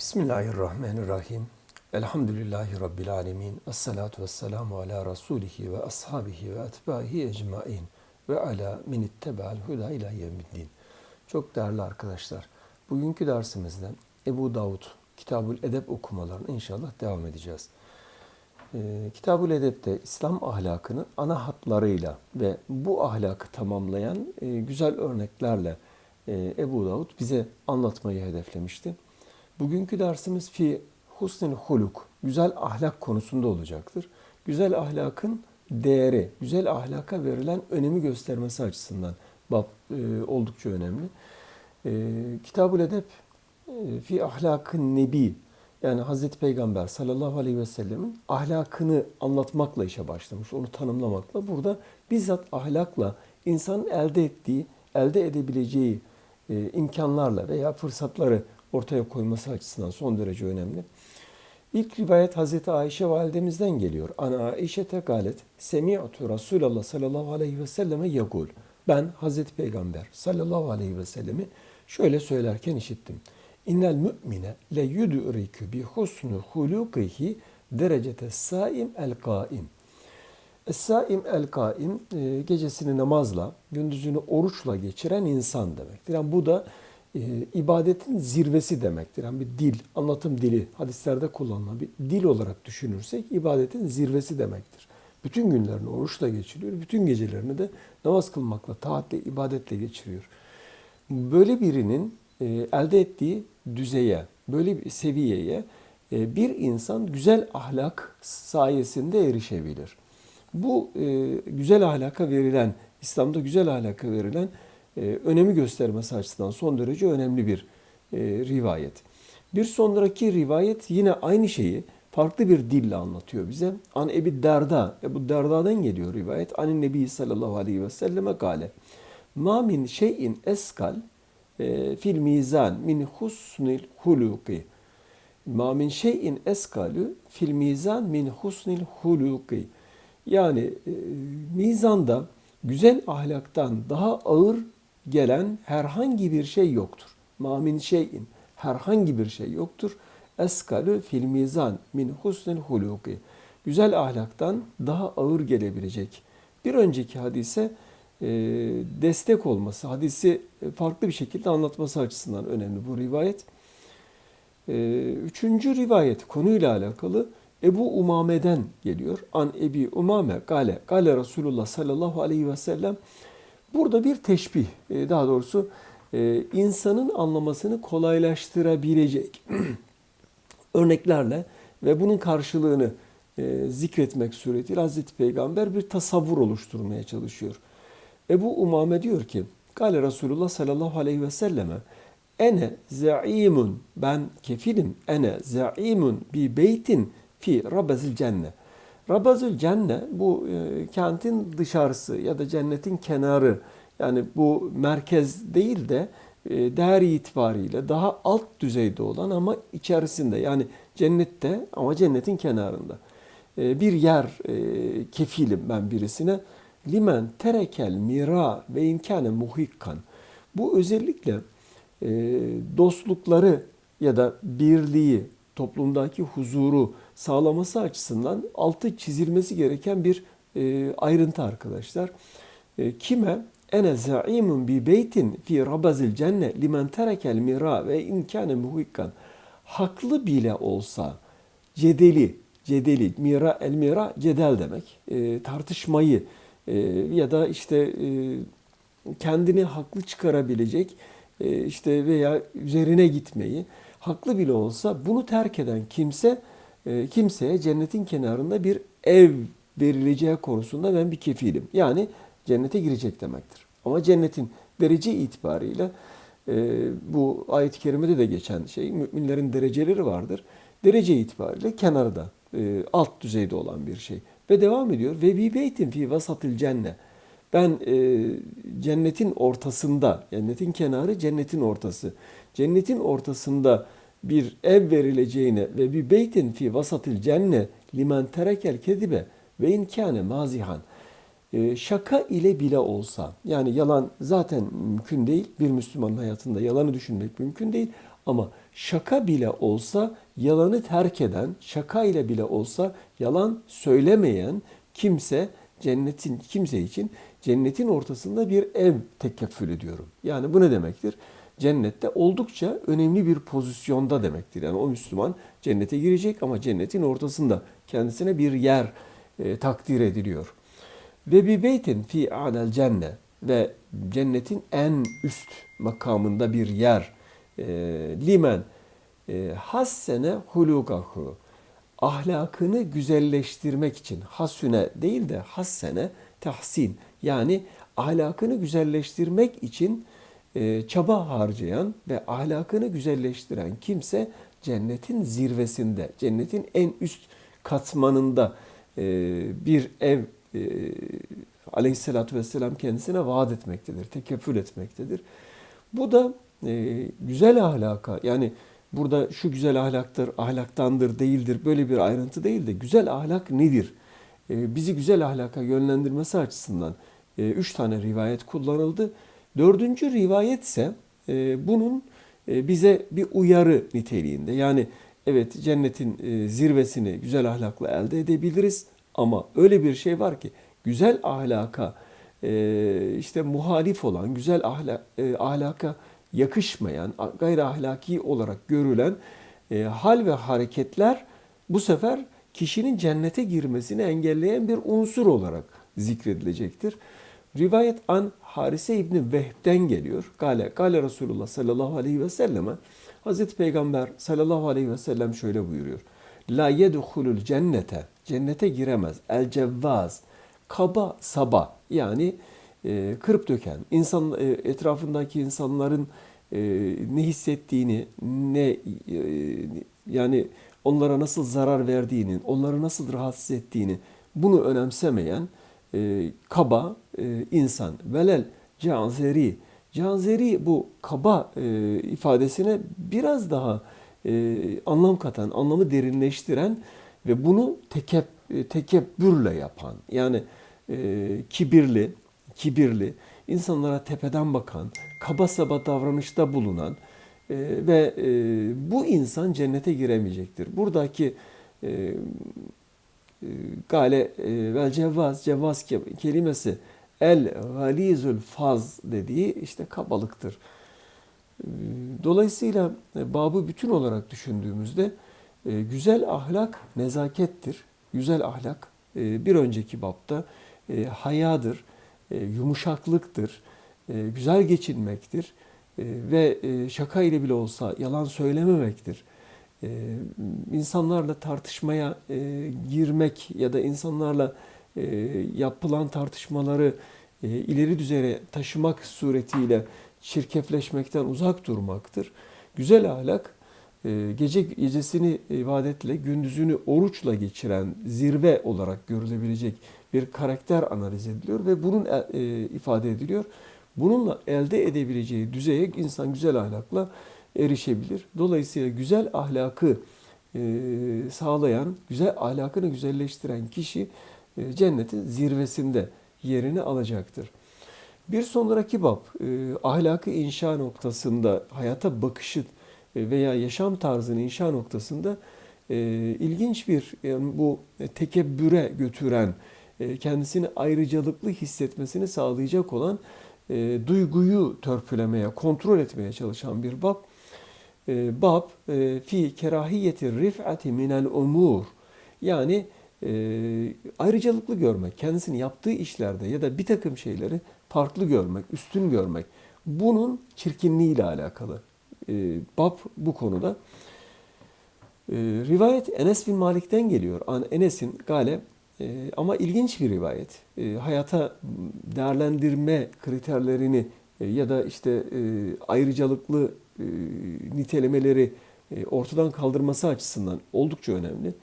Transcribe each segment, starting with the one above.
Bismillahirrahmanirrahim. Elhamdülillahi Rabbil alemin. Esselatu vesselamu ala Resulihi ve ashabihi ve etbaihi ecmain. Ve ala min itteba'al huda ila yevmiddin. Çok değerli arkadaşlar, bugünkü dersimizde Ebu Davud Kitabul Edep okumalarına inşallah devam edeceğiz. Ee, Kitabul Edep'te İslam ahlakını ana hatlarıyla ve bu ahlakı tamamlayan e, güzel örneklerle e, Ebu Davud bize anlatmayı hedeflemişti. Bugünkü dersimiz fi husnil huluk, güzel ahlak konusunda olacaktır. Güzel ahlakın değeri, güzel ahlaka verilen önemi göstermesi açısından bab e, oldukça önemli. E, Kitab-ül Edep e, fi ahlakın nebi yani Hazreti Peygamber sallallahu aleyhi ve sellemin ahlakını anlatmakla işe başlamış, onu tanımlamakla. Burada bizzat ahlakla insanın elde ettiği, elde edebileceği e, imkanlarla veya fırsatları ortaya koyması açısından son derece önemli. İlk rivayet Hazreti Ayşe validemizden geliyor. Ana Ayşe galet Semi'tu Resulallah sallallahu aleyhi ve selleme yagul. Ben Hazreti Peygamber sallallahu aleyhi ve sellemi şöyle söylerken işittim. İnnel mü'mine le yud'riku bi husnu hulukihi derecete saim el kaim. Es-saim el kaim e, gecesini namazla, gündüzünü oruçla geçiren insan demektir. Yani bu da e, ibadetin zirvesi demektir. Yani bir dil, anlatım dili, hadislerde kullanılan bir dil olarak düşünürsek ibadetin zirvesi demektir. Bütün günlerini oruçla geçiriyor, bütün gecelerini de namaz kılmakla, taatle, ibadetle geçiriyor. Böyle birinin e, elde ettiği düzeye, böyle bir seviyeye e, bir insan güzel ahlak sayesinde erişebilir. Bu e, güzel ahlaka verilen, İslam'da güzel ahlaka verilen önemi göstermesi açısından son derece önemli bir e, rivayet. Bir sonraki rivayet yine aynı şeyi farklı bir dille anlatıyor bize. An Ebi Derda, Ebu Derda'dan geliyor rivayet. Anin Nebi sallallahu aleyhi ve selleme gale. Ma min şeyin eskal e, fil mizan min husnil huluki. Ma min şeyin eskalu fil mizan min husnil huluki. Yani e, mizanda güzel ahlaktan daha ağır gelen herhangi bir şey yoktur. Ma min şeyin herhangi bir şey yoktur. Eskalu fil mizan min husnil huluki. Güzel ahlaktan daha ağır gelebilecek. Bir önceki hadise e, destek olması, hadisi farklı bir şekilde anlatması açısından önemli bu rivayet. E, üçüncü rivayet konuyla alakalı Ebu Umame'den geliyor. An Ebi Umame gale, gale Resulullah sallallahu aleyhi ve sellem. Burada bir teşbih, e, daha doğrusu insanın anlamasını kolaylaştırabilecek örneklerle ve bunun karşılığını zikretmek suretiyle Hazreti Peygamber bir tasavvur oluşturmaya çalışıyor. Ebu Umame diyor ki, Kale Resulullah sallallahu aleyhi ve selleme, ene zaimun, ben kefilim, ene zaimun bi beytin fi rabazil cenne. Rabazül cenne bu e, kentin dışarısı ya da cennetin kenarı. Yani bu merkez değil de e, değer itibariyle daha alt düzeyde olan ama içerisinde yani cennette ama cennetin kenarında. E, bir yer e, kefilim ben birisine limen terekel mira ve imkane muhikkan. Bu özellikle dostlukları ya da birliği, toplumdaki huzuru sağlaması açısından altı çizilmesi gereken bir e, ayrıntı arkadaşlar. E, kime ene zaimun bi beytin fi rabazil cenne limen terekel mira ve imkane muhikkan. Haklı bile olsa cedeli, cedeli, mira el mira cedel demek. E, tartışmayı, ee, ya da işte e, kendini haklı çıkarabilecek e, işte veya üzerine gitmeyi haklı bile olsa bunu terk eden kimse e, kimseye cennetin kenarında bir ev verileceği konusunda ben bir kefilim. Yani cennete girecek demektir. Ama cennetin derece itibariyle bu ayet-i kerimede de geçen şey müminlerin dereceleri vardır. Derece itibariyle kenarda alt düzeyde olan bir şey. Ve devam ediyor. Ve bi beytin fi vasatil cenne. Ben e, cennetin ortasında, cennetin kenarı cennetin ortası. Cennetin ortasında bir ev verileceğine ve bir beytin fi vasatil cenne limen terekel kedibe ve inkâne mazihan. E, şaka ile bile olsa, yani yalan zaten mümkün değil. Bir Müslümanın hayatında yalanı düşünmek mümkün değil. Ama şaka bile olsa yalanı terk eden, şaka ile bile olsa yalan söylemeyen kimse cennetin kimse için cennetin ortasında bir ev tekeffül ediyorum. Yani bu ne demektir? Cennette oldukça önemli bir pozisyonda demektir. Yani o Müslüman cennete girecek ama cennetin ortasında kendisine bir yer e, takdir ediliyor. Ve bir beytin fi alel cenne ve cennetin en üst makamında bir yer e, limen e, hassene hulukahu ahlakını güzelleştirmek için hasüne değil de hassene tahsin yani ahlakını güzelleştirmek için e, çaba harcayan ve ahlakını güzelleştiren kimse cennetin zirvesinde, cennetin en üst katmanında e, bir ev e, aleyhissalatü vesselam kendisine vaat etmektedir, tekeffül etmektedir. Bu da e, güzel ahlaka yani burada şu güzel ahlaktır, ahlaktandır, değildir böyle bir ayrıntı değil de güzel ahlak nedir? E, bizi güzel ahlaka yönlendirmesi açısından e, üç tane rivayet kullanıldı. Dördüncü rivayet ise e, bunun e, bize bir uyarı niteliğinde. Yani evet cennetin zirvesini güzel ahlakla elde edebiliriz ama öyle bir şey var ki güzel ahlaka işte muhalif olan, güzel ahlak, ahlaka yakışmayan, gayri ahlaki olarak görülen e, hal ve hareketler bu sefer kişinin cennete girmesini engelleyen bir unsur olarak zikredilecektir. Rivayet an Harise İbni Vehb'den geliyor. Gale, Gale Resulullah sallallahu aleyhi ve selleme Hazreti Peygamber sallallahu aleyhi ve sellem şöyle buyuruyor. La yedhulul cennete, cennete giremez. El cevvaz, kaba saba yani e, kırıp döken, insan e, etrafındaki insanların e, ne hissettiğini, ne yani onlara nasıl zarar verdiğini, onları nasıl rahatsız ettiğini bunu önemsemeyen e, kaba e, insan. Velel canzeri. Canzeri bu kaba e, ifadesine biraz daha e, anlam katan, anlamı derinleştiren ve bunu tekep, tekebbürle yapan. Yani e, kibirli, kibirli, insanlara tepeden bakan, kaba saba davranışta bulunan e, ve e, bu insan cennete giremeyecektir. Buradaki e, gale e, vel cevvaz, cevvaz kelimesi el galizül faz dediği işte kabalıktır. E, dolayısıyla e, babı bütün olarak düşündüğümüzde güzel ahlak nezakettir. Güzel ahlak bir önceki babda hayadır, yumuşaklıktır, güzel geçinmektir ve şaka ile bile olsa yalan söylememektir e, insanlarla tartışmaya e, girmek ya da insanlarla e, yapılan tartışmaları e, ileri düzeye taşımak suretiyle çirkefleşmekten uzak durmaktır. Güzel ahlak e, gece gecesini ibadetle, gündüzünü oruçla geçiren zirve olarak görülebilecek bir karakter analiz ediliyor ve bunun e, ifade ediliyor. Bununla elde edebileceği düzeye insan güzel ahlakla erişebilir. Dolayısıyla güzel ahlakı e, sağlayan, güzel ahlakını güzelleştiren kişi e, cennetin zirvesinde yerini alacaktır. Bir sonraki bab e, ahlakı inşa noktasında hayata bakışı veya yaşam tarzını inşa noktasında ilginç bir yani bu tekebbüre götüren kendisini ayrıcalıklı hissetmesini sağlayacak olan duyguyu törpülemeye, kontrol etmeye çalışan bir bab. E, bab e, fi kerahiyeti rif'ati minel umur yani e, ayrıcalıklı görmek, kendisini yaptığı işlerde ya da bir takım şeyleri farklı görmek, üstün görmek. Bunun çirkinliği ile alakalı. Bab bu konuda. Rivayet Enes bin Malik'ten geliyor. Enes'in gale ama ilginç bir rivayet. Hayata değerlendirme kriterlerini ya da işte ayrıcalıklı e, nitelemeleri e, ortadan kaldırması açısından oldukça önemli.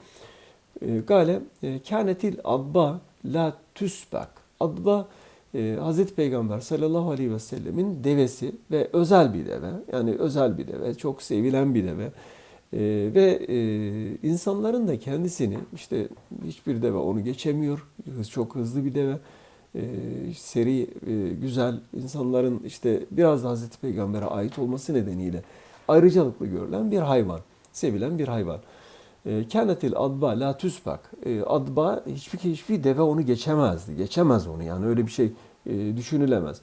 E, gale kânetil adba la tüsbak. Adba Hazreti Peygamber sallallahu aleyhi ve sellemin devesi ve özel bir deve. Yani özel bir deve, çok sevilen bir deve. Ve insanların da kendisini işte hiçbir deve onu geçemiyor. Çok hızlı bir deve e, seri, e, güzel insanların işte biraz da Hazreti Peygamber'e ait olması nedeniyle ayrıcalıklı görülen bir hayvan, sevilen bir hayvan. E, Kânetil adba la tüsbak. E, Adba hiçbir hiçbir deve onu geçemezdi. Geçemez onu yani öyle bir şey e, düşünülemez.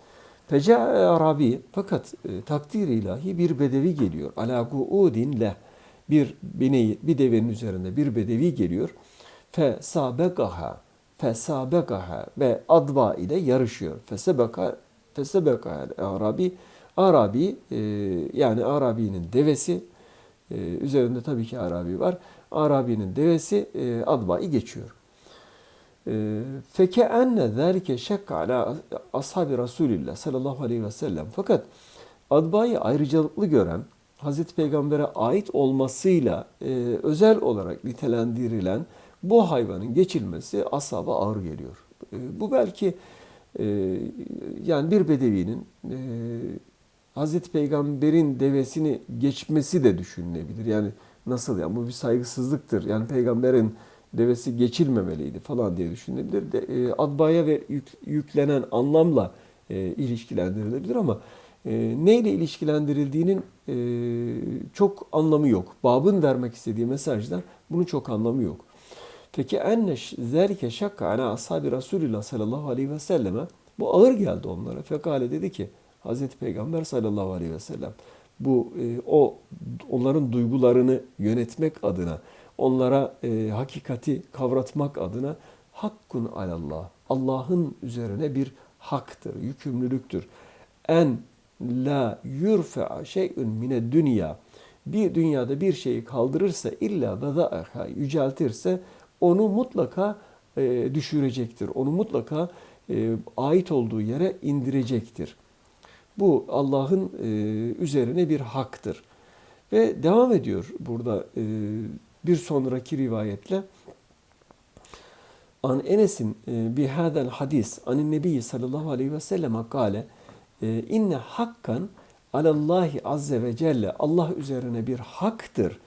Feca Arabi fakat e, takdir ilahi bir bedevi geliyor. Ala guudin leh. Bir bineği, bir devenin üzerinde bir bedevi geliyor. Fe sabekaha. Fe sabekaha ve adba ile yarışıyor. Fe sebeka fe sebekaha Arabi. Arabi e, yani Arabi'nin devesi e, üzerinde tabii ki Arabi var. Arabi'nin devesi e, adba'yı geçiyor. Feke enne zâlike şek ala ashabi Resulillah sallallahu aleyhi ve sellem. Fakat adbayı ayrıcalıklı gören, Hazreti Peygamber'e ait olmasıyla e, özel olarak nitelendirilen bu hayvanın geçilmesi asaba ağır geliyor. E, bu belki e, yani bir bedevinin e, Hazreti Peygamber'in devesini geçmesi de düşünülebilir. Yani nasıl yani bu bir saygısızlıktır. Yani peygamberin devesi geçilmemeliydi falan diye düşünülebilir. De, e, adbaya ve yük, yüklenen anlamla e, ilişkilendirilebilir ama e, neyle ilişkilendirildiğinin e, çok anlamı yok. Babın vermek istediği mesajda bunun çok anlamı yok. Peki enne zerke şakka ala ashabi Resulillah sallallahu aleyhi ve selleme bu ağır geldi onlara. Fekale dedi ki Hazreti Peygamber sallallahu aleyhi ve sellem bu e, o onların duygularını yönetmek adına onlara e, hakikati kavratmak adına hakkun alallah. Allah'ın üzerine bir haktır, yükümlülüktür. En la yurfa şey'ün mine dünya. Bir dünyada bir şeyi kaldırırsa illa veda'aha yüceltirse onu mutlaka e, düşürecektir. Onu mutlaka e, ait olduğu yere indirecektir. Bu Allah'ın e, üzerine bir haktır. Ve devam ediyor burada e, bir sonraki rivayetle. An Enes'in e, bihadel hadis anin nebi sallallahu aleyhi ve sellem kale inne hakkan alallahi azze ve celle Allah üzerine bir haktır.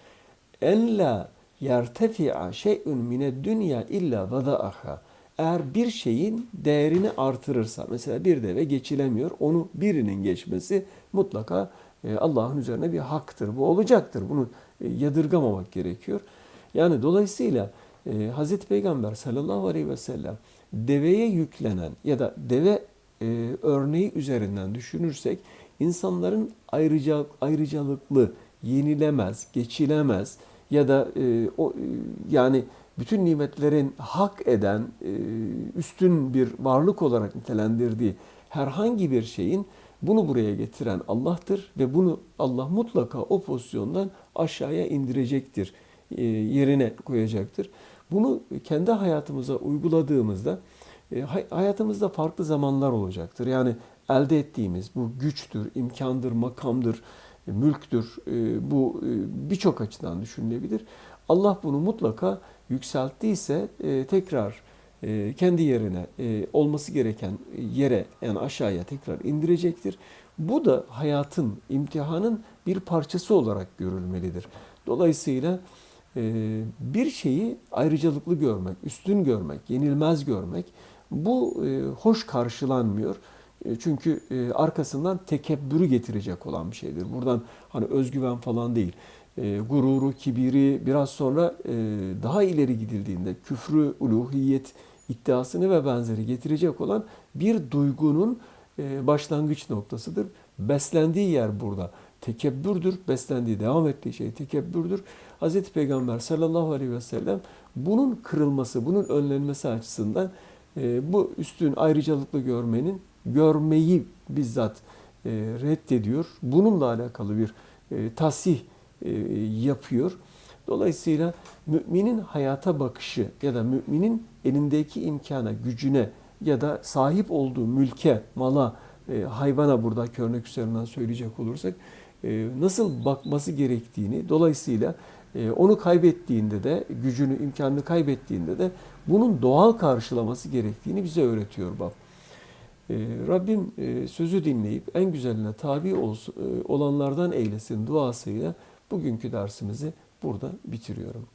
En la yertefi'a şey'ün mine dünya illa vada'aha. Eğer bir şeyin değerini artırırsa, mesela bir deve geçilemiyor, onu birinin geçmesi mutlaka e, Allah'ın üzerine bir haktır. Bu olacaktır. Bunu e, yadırgamamak gerekiyor. Yani dolayısıyla e, Hazreti Peygamber sallallahu aleyhi ve sellem deveye yüklenen ya da deve örneği üzerinden düşünürsek insanların ayrıca, ayrıcalıklı, yenilemez, geçilemez ya da o yani bütün nimetlerin hak eden, üstün bir varlık olarak nitelendirdiği herhangi bir şeyin bunu buraya getiren Allah'tır ve bunu Allah mutlaka o pozisyondan aşağıya indirecektir, e, yerine koyacaktır. Bunu kendi hayatımıza uyguladığımızda e, hayatımızda farklı zamanlar olacaktır. Yani elde ettiğimiz bu güçtür, imkandır, makamdır, e, mülktür. Bu birçok açıdan düşünülebilir. Allah bunu mutlaka yükselttiyse tekrar e, kendi yerine e, olması gereken yere yani aşağıya tekrar indirecektir. Bu da hayatın, imtihanın bir parçası olarak görülmelidir. Dolayısıyla e, bir şeyi ayrıcalıklı görmek, üstün görmek, yenilmez görmek bu hoş karşılanmıyor. Çünkü arkasından tekebbürü getirecek olan bir şeydir. Buradan hani özgüven falan değil. Gururu, kibiri biraz sonra daha ileri gidildiğinde küfrü, uluhiyet, iddiasını ve benzeri getirecek olan bir duygunun e, başlangıç noktasıdır. Beslendiği yer burada. Tekebbürdür. Beslendiği, devam ettiği şey tekebbürdür. Hz. Peygamber sallallahu aleyhi ve sellem bunun kırılması, bunun önlenmesi açısından e, bu üstün ayrıcalıklı görmenin, görmeyi bizzat e, reddediyor. Bununla alakalı bir tasih yapıyor. Dolayısıyla müminin hayata bakışı ya da müminin elindeki imkana, gücüne ya da sahip olduğu mülke, mala, e, hayvana burada örnek üzerinden söyleyecek olursak e, nasıl bakması gerektiğini dolayısıyla e, onu kaybettiğinde de gücünü, imkanını kaybettiğinde de bunun doğal karşılaması gerektiğini bize öğretiyor bab. Rabbim sözü dinleyip en güzeline tabi olanlardan eylesin duasıyla bugünkü dersimizi burada bitiriyorum.